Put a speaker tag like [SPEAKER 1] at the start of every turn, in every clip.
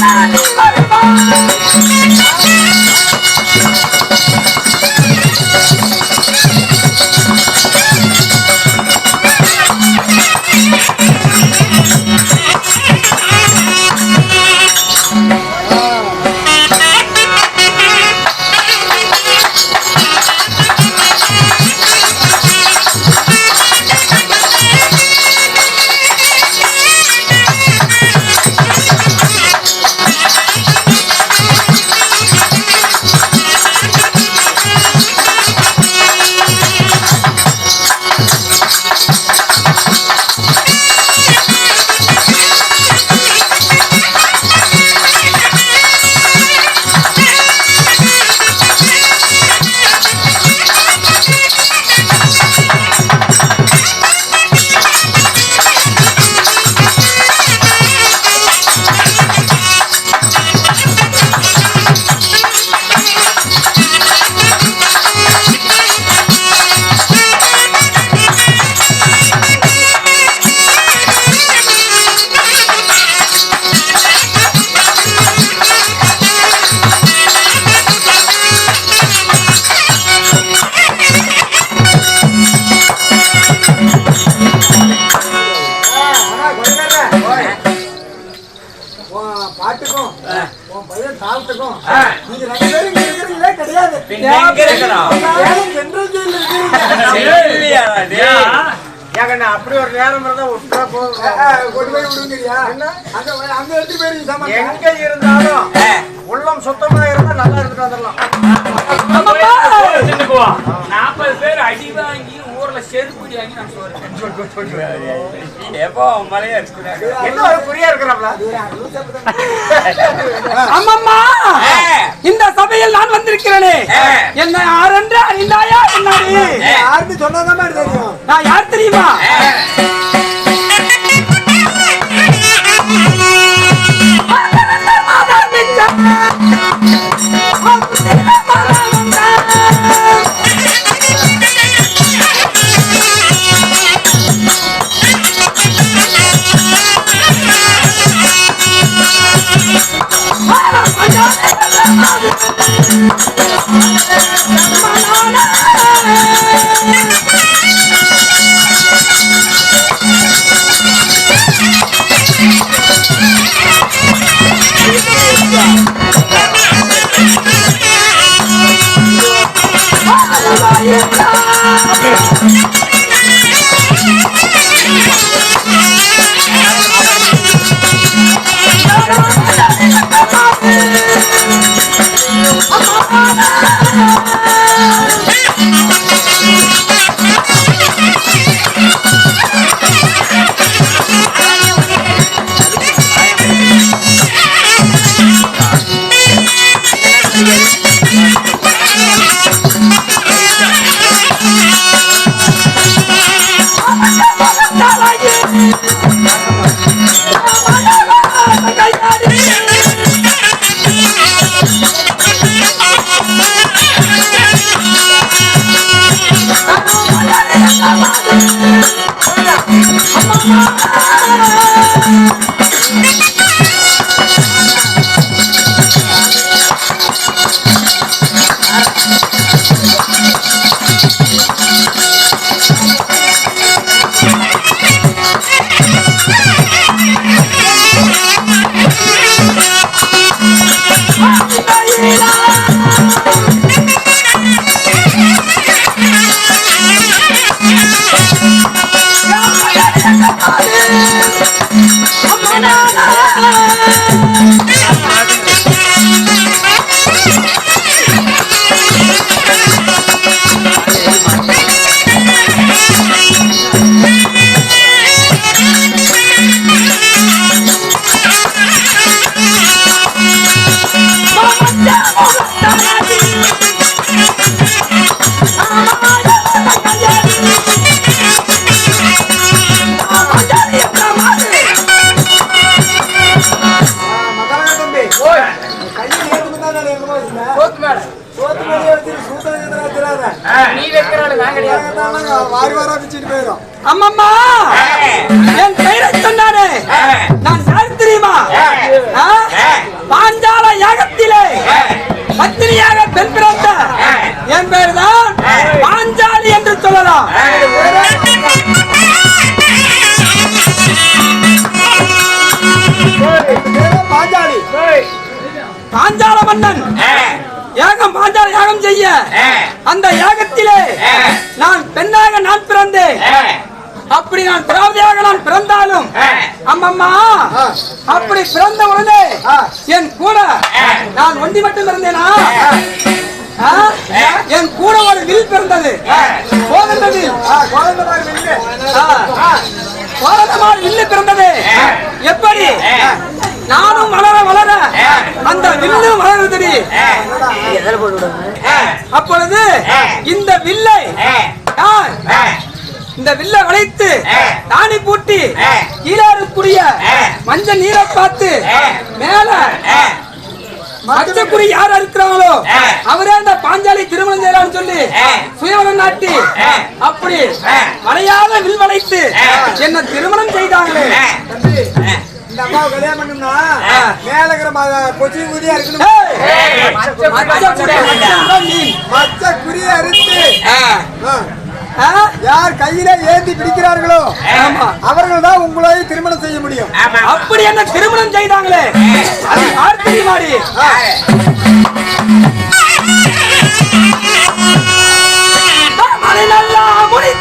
[SPEAKER 1] Bye. பாட்டுக்கும் உன் பையன் தாளத்துக்கும் நீங்க ரெண்டு பேரும் இங்க இருக்கிறீங்களே கிடையாது.
[SPEAKER 2] எங்க இருக்கிறோம்?
[SPEAKER 1] இருக்கிறீங்க?
[SPEAKER 3] ஏங்கண்ணா அப்படி ஒரு நேரம் இருந்தா விட்டுறா போதும்.
[SPEAKER 1] கொண்டு போய் விடுங்கய்யா. அங்க போய்- அங்க எடுத்து போயிருங்க சாமான்
[SPEAKER 3] எங்க இருந்தாலும் உள்ளம் சுத்தமா இருந்தா நல்லா இருந்துட்டு வந்துடலாம்.
[SPEAKER 4] நாற்பது பேர் அடி வாங்கி செருப்புடி வாங்கி நம்ம சோறு
[SPEAKER 2] எப்போ மலையா இருக்கிறாங்க
[SPEAKER 3] என்ன ஒரு குறியா இருக்கிறாங்களா
[SPEAKER 5] அம்மம்மா! இந்த சபையில் நான் வந்திருக்கிறேனே. என்னை யாரென்று அறிந்தாயா முன்னாடி
[SPEAKER 1] யாருன்னு சொன்னதான் தெரியும்.
[SPEAKER 5] நான் யார் தெரியுமா?
[SPEAKER 1] Thank you.
[SPEAKER 5] அம்மம்மா! என் பெயரை சொன்னானே நான் யார் தெரியுமா? பாஞ்சால யாகத்திலே பத்தினியாக பெண் பிறந்த என் பேர் தான் பாஞ்சாலி என்று சொல்லலாம்.
[SPEAKER 1] பாஞ்சால.
[SPEAKER 5] மன்னன். யாகம் பாஞ்சால யாகம் செய்ய. அந்த யாகத்திலே நான் பெண்ணாக நான் பிறந்தேன். அப்படி நான் திராவிடியாக நான் பிறந்தாலும் அம்மம்மா அப்படி பிறந்த உடனே என் கூட நான் ஒண்டி மட்டும் இருந்தேனா? ஆ? என் கூட ஒரு வில் பிறந்தது. கோதண்ட வில். கோதண்டமார் வில்லு. பிறந்தது. எப்படி? நானும் வளர வளர அந்த வில்லும் வளருதடி அப்பொழுது இந்த வில்லை யார்? இந்த வில்லை வளைத்து தானி பூட்டி கீழே இருக்கக்கூடிய மஞ்சள் நீரை பார்த்து மேல மச்சக்குடி யார் இருக்கிறாங்களோ அவரே அந்த பாஞ்சாலி திருமணம் செய்யலாம்னு சொல்லி சுயவனம் நாட்டி அப்படி வளையாத வில் வளைத்து என்ன திருமணம் செய்தாங்களே.
[SPEAKER 1] இந்த அம்மாவை கல்யாணம் பண்ணணும்னா மேல இருக்கிற கொச்சி குதியா இருக்கணும். மச்ச குறிய அறுத்து யார் கையில ஏந்தி பிடிக்கிறார்களோ. அவர்கள் தான் உங்களை திருமணம் செய்ய முடியும்.
[SPEAKER 5] அப்படி என்ன திருமணம் செய்தாங்களே? அது யார் தெரியுமாடி மலை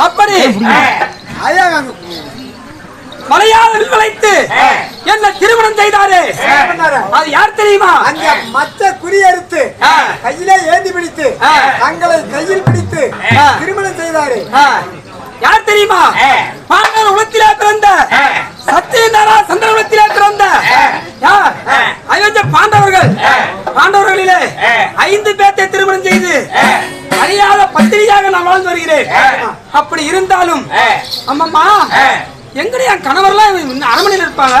[SPEAKER 5] அப்படி
[SPEAKER 1] ஐயா வாங்க.
[SPEAKER 5] மலையாள வளைத்து என்ன திருமணம் செய்தாரே? அது யார் தெரியுமா
[SPEAKER 1] அங்க மச்ச குறி அறுத்து
[SPEAKER 5] ஆ.
[SPEAKER 1] கையிலே ஏந்தி பிடித்து. தங்களை கையில் பிடித்து. திருமணம் செய்தாரு
[SPEAKER 5] யார் தெரியுமா? பாண்டவர் உலகத்திலே பிறந்த. சத்தியநாரா சந்திர உலகத்திலே பிறந்த. யார்? அயோத்திய பாண்டவர்கள். பாண்டவர்களிலே ஐந்து பேர்த்தை திருமணம் செய்து அறியாத பத்திரியாக நான் வாழ்ந்து வருகிறேன். அப்படி இருந்தாலும் அம்மம்மா எங்கடி என் கணவர்லாம் அரண்மனையில் இருப்பாங்க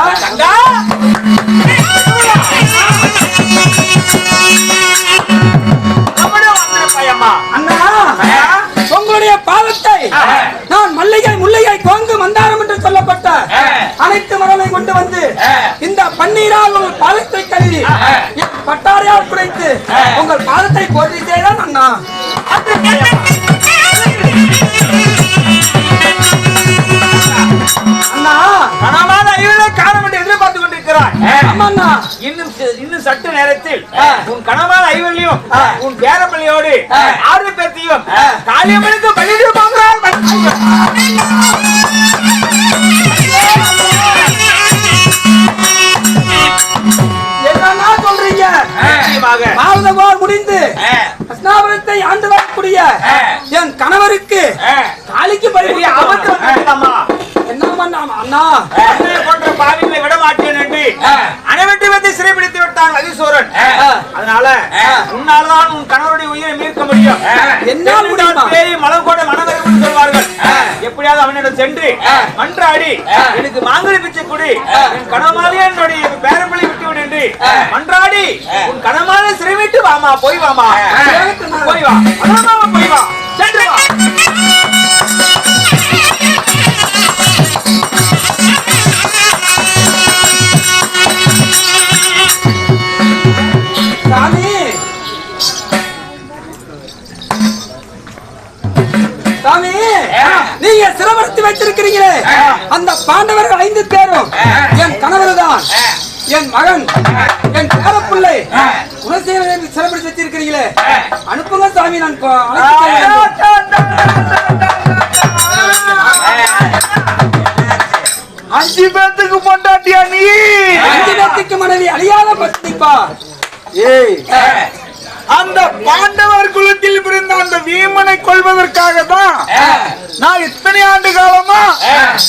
[SPEAKER 5] அண்ணா உங்களுடைய மல்லிகை முல்லையாய் கோங்கு மந்தாரம் என்று சொல்லப்பட்ட அனைத்து மரங்களை கொண்டு வந்து இந்த பன்னீரால் உங்கள் பாதத்தை
[SPEAKER 3] கழுவி பட்டாரையால் குறைத்து உங்கள் பாதத்தை போட்டிட்டே
[SPEAKER 5] தான் அண்ணா
[SPEAKER 3] இன்னும் இன்னும் சற்று நேரத்தில். உன் ஐவனையும்
[SPEAKER 5] ஆ.
[SPEAKER 3] உன் பேரப்பள்ளியோடு. ஆறு பேர்த்தையும். காளியம்மனுக்கு பள்ளியிட போகிறார்
[SPEAKER 5] என்னன்னா சொல்றீங்க
[SPEAKER 3] நிச்சயமாக
[SPEAKER 5] பாரத போர் முடிந்து. கிருஷ்ணாபுரத்தை ஆண்டு வரக்கூடிய. என் கணவருக்கு. காளிக்கு
[SPEAKER 3] பெரிய ஆபத்து
[SPEAKER 5] பரிபூர்த்தி
[SPEAKER 3] வந்துவிட்டதம்மா.
[SPEAKER 5] என்ன பண்ண அண்ணா
[SPEAKER 3] போன்ற பாவிகளை விட மாட்டேன் என்று
[SPEAKER 2] ஆ.
[SPEAKER 3] அனைவற்றை வந்து சிறைப்பிடித்து விட்டான் அதிசூரன்
[SPEAKER 2] ஆ.
[SPEAKER 3] அதனால
[SPEAKER 2] ஆ.
[SPEAKER 3] உன்னால்தான் உன் கணவருடைய உயிரை மீட்க முடியும்
[SPEAKER 2] ஆ.
[SPEAKER 5] என்னால் முடியுமா?
[SPEAKER 3] பேய் மலம் கூட மனவரைக்கும் சொல்வார்கள். எப்படியாவது அவனிடம் சென்று. மன்றாடி. எனக்கு மாங்கலி பிச்சை கொடு. என் கணமாலே என்னுடைய பேரப்பிள்ளை விட்டு விடு என்று. மன்றாடி. உன் கணமாலே சிறை விட்டு வாமா போய் வாமா. போய் வா போய் வா சென்று
[SPEAKER 5] நீங்க சிரமப்படுத்தி வைத்திருக்கிறீங்களே அந்த பாண்டவர்கள் ஐந்து பேரும் என் கணவர் தான் என் மகன். என் பேரப்பிள்ளை. குலசேகரனை சிறப்பிடித்து வச்சிருக்கிறீங்களே அனுப்புங்க சாமி நான்.
[SPEAKER 3] அஞ்சு பேத்துக்கு பொண்டாட்டியா நீ?
[SPEAKER 5] அஞ்சு பேத்துக்கு மனைவி அழியாத பத்திப்பா
[SPEAKER 3] ஏய். அந்த பாண்டவர் குலத்தில் பிறந்த அந்த வீமனை கொள்வதற்காக தான் நான் இத்தனை ஆண்டு காலமா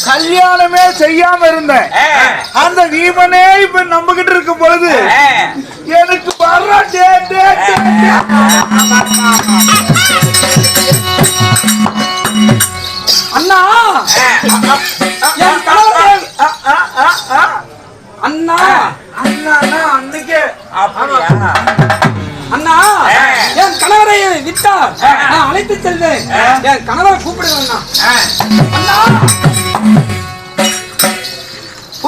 [SPEAKER 3] கல்யாணமே செய்யாம இருந்தேன். அந்த வீமனே இப்ப நம்ம கிட்ட இருக்கும் பொழுது எனக்கு வர்ற.
[SPEAKER 5] அண்ணா. அண்ணா
[SPEAKER 3] அண்ணா அண்ணா, அன்னைக்கே.
[SPEAKER 2] அப்படியா?
[SPEAKER 5] விட்டார் நான் அழைத்து செல்வேன். என் கணவரை கூப்பிடுவேன்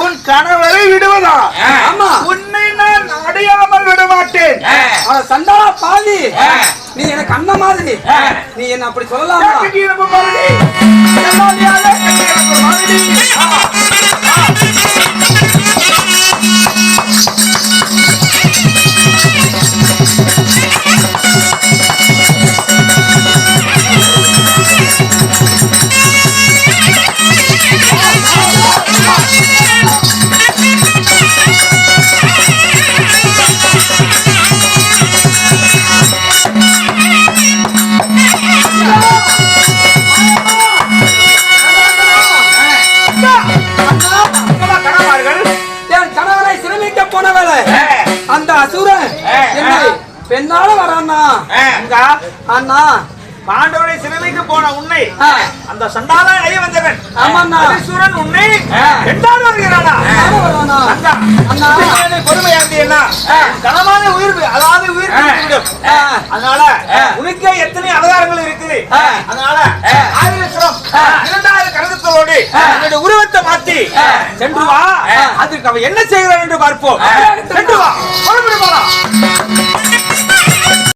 [SPEAKER 3] உன் கணவரை விடுவதா?
[SPEAKER 5] ஆமா.
[SPEAKER 3] உன்னை நான் அடையாமல் விட மாட்டேன்
[SPEAKER 5] அவ சண்டாளா பாவி நீ எனக்கு அண்ணன் மாதிரி. நீ என்ன அப்படி சொல்லலாமா? பெண்ணால வரானா
[SPEAKER 3] அங்கா
[SPEAKER 5] அண்ணா.
[SPEAKER 3] பாண்டவரை சிறுமைக்கு போன உன்னை. அந்த சண்டாள அடைய வந்தவன்
[SPEAKER 5] ஆமாண்ணா.
[SPEAKER 3] உன்னை வருகிறானா? கனமான உயிர் அதாவது உயிர். அதனால உனக்கே எத்தனை அவதாரங்கள் இருக்குது. அதனால ஆயிரம் இரண்டாயிரம் கருதத்தோடு என்னுடைய உருவத்தை மாத்தி சென்று வா. அதுக்கு அவன் என்ன செய்கிறான் என்று பார்ப்போம். சென்று வா. போலாம்.